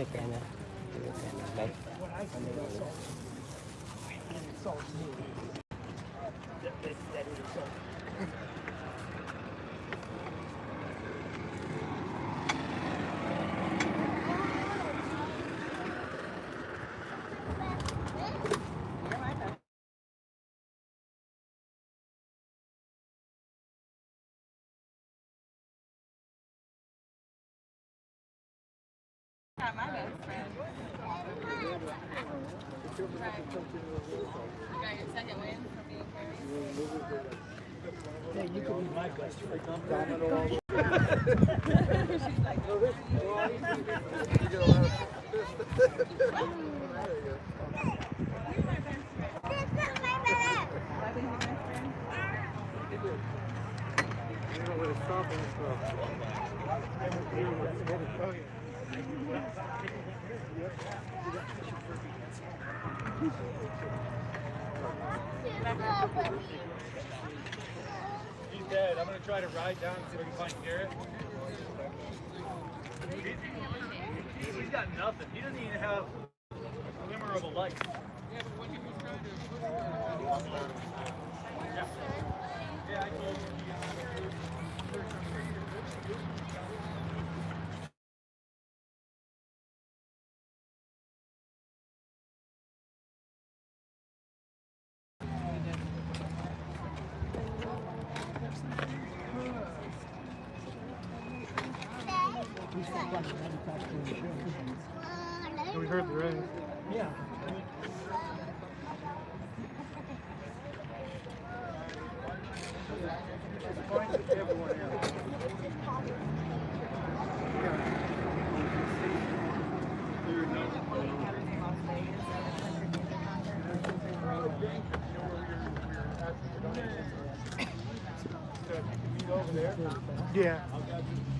ये कहना ये कहना like Not my best friend. You got your second win for being married. He's dead. I'm gonna try to ride down and see if I can find Garrett. He's, got nothing. He doesn't even have a glimmer of a light. We heard the rain. yeah. Yeah. Sixty people on a bus.